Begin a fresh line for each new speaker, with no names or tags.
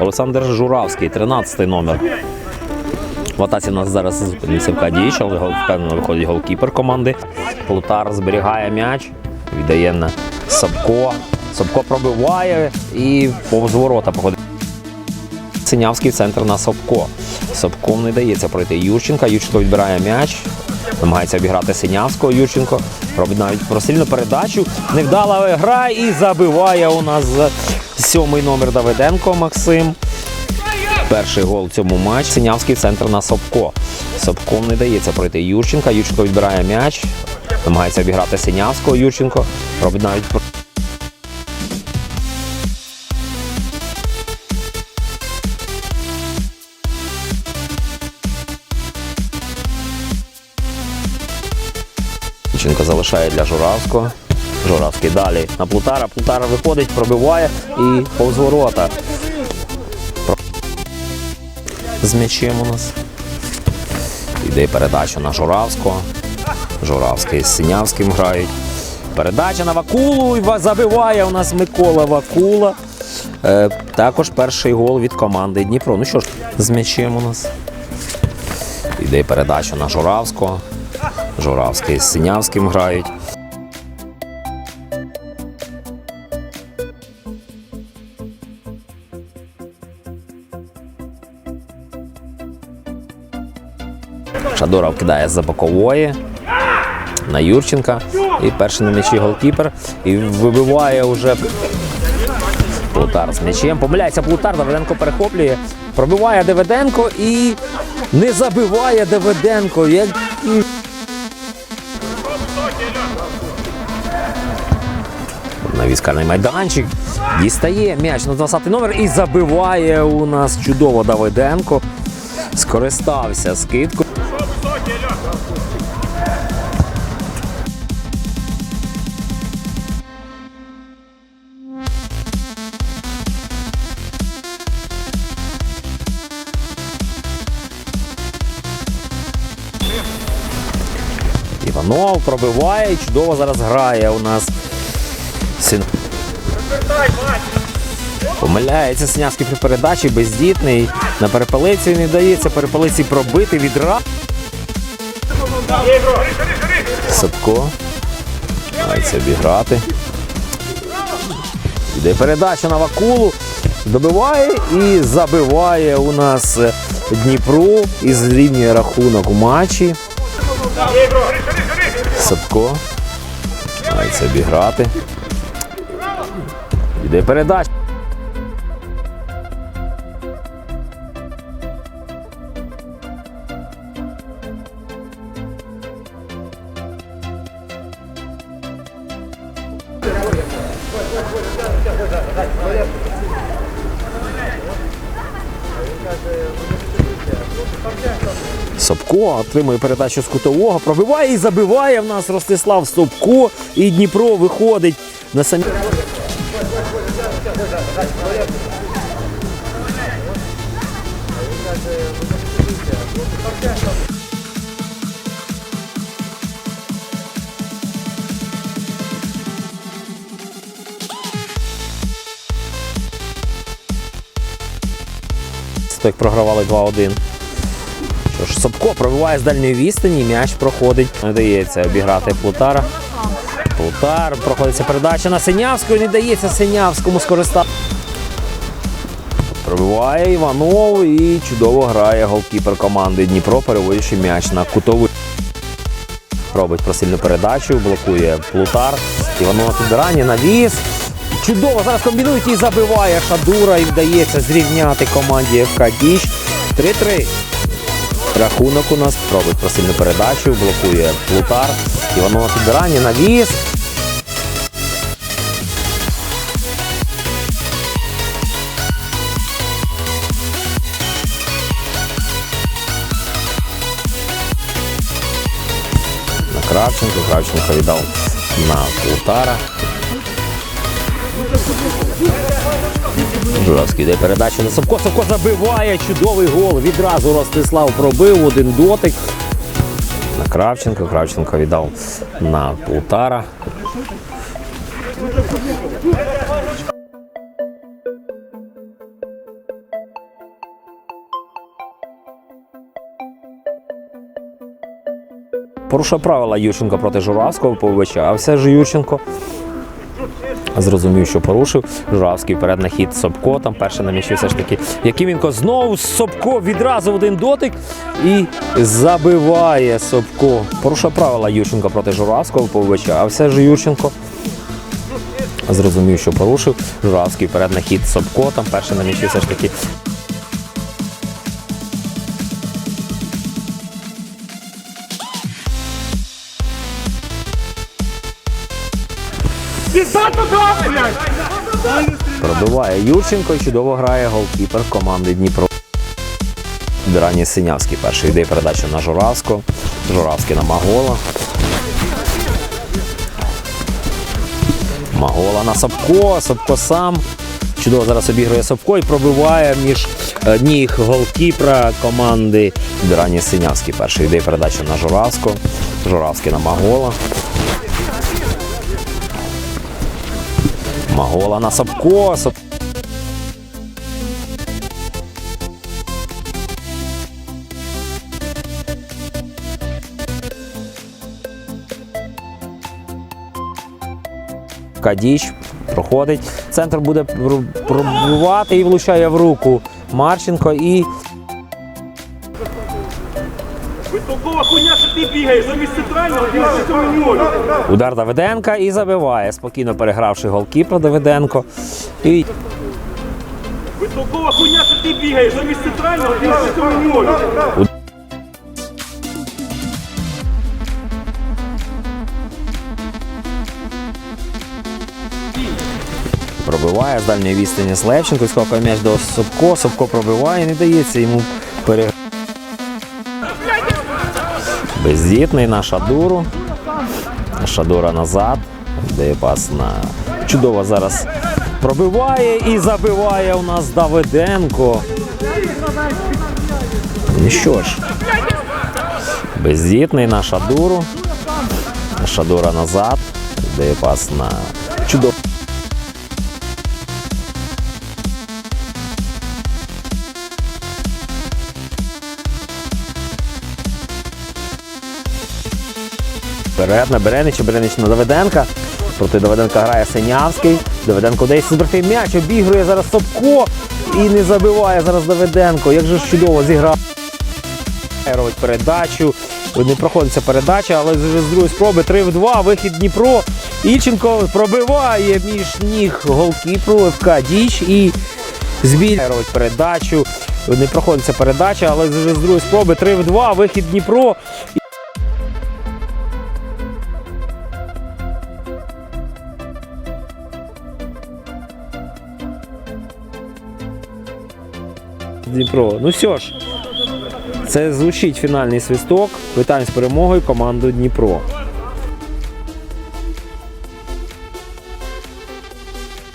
Олександр Журавський, 13 номер. В атаці у нас зараз Кадіч, але впевнено виходить голкіпер команди. Плутар зберігає м'яч, віддає на Сапко. Сапко пробиває і повз ворота походить. Синявський центр на Сапко. Сапко не дається пройти Юрченка. Юрченко відбирає м'яч. Намагається обіграти Синявського. Юрченко робить навіть просильну передачу. Невдала гра і забиває у нас сьомий номер Давиденко Максим. Перший гол в цьому матчі. Синявський центр на Сапко. Сапко не дається пройти Юрченка. Юрченко відбирає м'яч. Намагається обіграти Синявського. Юрченко робить навіть Юрченко залишає для Журавського. Журавський далі на Плутара. Плутара виходить, пробиває і повз ворота. З м'ячем у нас. Іде передача на Журавського. Журавський з Синявським грають. Передача на Вакулу і забиває у нас Микола Вакула. Е, також перший гол від команди Дніпро. Ну що ж, з м'ячем у нас. Іде передача на Журавського. Журавський з Синявським грають. Шадоров кидає за бокової на Юрченка. І перший на м'ячі голкіпер. І вибиває вже Плутар з м'ячем. Помиляється Плутар, Давиденко перехоплює. Пробиває Давиденко і не забиває Давиденко. Як... На військарний майданчик. Дістає м'яч на 20 номер і забиває у нас чудово Давиденко. Скористався скидкою. Іванов пробиває чудово зараз грає у нас. Син... Помиляється Синявський при передачі, бездітний. На перепалиці не дається, перепалиці пробити відра. Садко. Мається обіграти. Іде передача на Вакулу. Добиває і забиває у нас Дніпру і зрівнює рахунок у матчі. Садко. Мається обіграти. Іде передача. Собко отримує передачу з кутового, пробиває і забиває в нас Ростислав Собко. І Дніпро виходить на самі. Так програвали 2-1. Що ж, Собко пробиває з дальньої відстані, м'яч проходить. Не дається обіграти Плутара. Плутар проходиться передача на Синявського. Не дається Синявському скористати. Пробиває Іванов і чудово грає голкіпер команди Дніпро, переводячи м'яч на кутовий. Робить просильну передачу, блокує Плутар. Іванов на підбиранні, навіс. Чудово, зараз комбінують і забиває Шадура і вдається зрівняти команді ФК Діч. 3-3. Рахунок у нас робить просильну передачу, блокує Плутар. Іванов на підбиранні, навіс. На Кравченко. Кравченко віддав на Плутара. Журавський де передачу на Савко. Савко забиває чудовий гол. Відразу Ростислав пробив один дотик. На Кравченко. Кравченко віддав на Полтара. Порушує правила Юрченко проти Журавського, повибачався ж Юрченко. Зрозумів, що порушив. Журавський вперед на хід Собко. Там перше на м'ячі все ж таки. Якименко знову Собко відразу один дотик і забиває Собко. Порушує правила Юрченко проти Журавського, все ж Юрченко. Зрозумів, що порушив. Журавський вперед на хід Собко. Там перше на м'ячі все ж таки. Пробиває Юрченко чудово грає голкіпер команди Дніпро. Драні Синявський перший йде передача на Журавського. Журавський на Магола. Магола на Сапко. Сапко сам. Чудово зараз обігрує Сапко і пробиває між е, ніг голкіпера команди Драні Синявський перший йде передача на Журавського. Журавський на Магола. Магола на Сапко. Сап... Кадіч проходить. Центр буде пр- пробивати і влучає в руку Марченко і
Витолкова хуйня, що ти бігаєш? Замість центрального, бігаєш цьому
удар Давиденка і забиває, спокійно перегравши голкіпера Давиденко. І
Витолкова хуйня, що ти бігаєш? Замість центрального, бігаєш цьому
пробиває з дальньої відстані з Левченко, скакує м'яч до Собко, Собко пробиває, не дається йому Бездітний на Шадуру. Шадура назад. Дає пас на чудово зараз пробиває і забиває у нас Давиденко. Ну що ж, бездітний на Шадуру. Шадура назад. Дає на Вперед на Беренич на Давиденка. Проти Давиденка грає Синявський. Давиденко десь зберегти м'яч, обігрує зараз Собко і не забиває зараз Давиденко. Як же ж чудово зіграв. Робить передачу. Не проходиться передача, але з другої спроби 3 в 2. Вихід Дніпро. Ільченко пробиває між ніг голкіпру ФК Діч і збіль робить передачу. Не проходиться передача, але з другої спроби 3 в 2. Вихід Дніпро. Дніпро. Ну що ж, це звучить фінальний свисток. Вітаємо з перемогою команду Дніпро.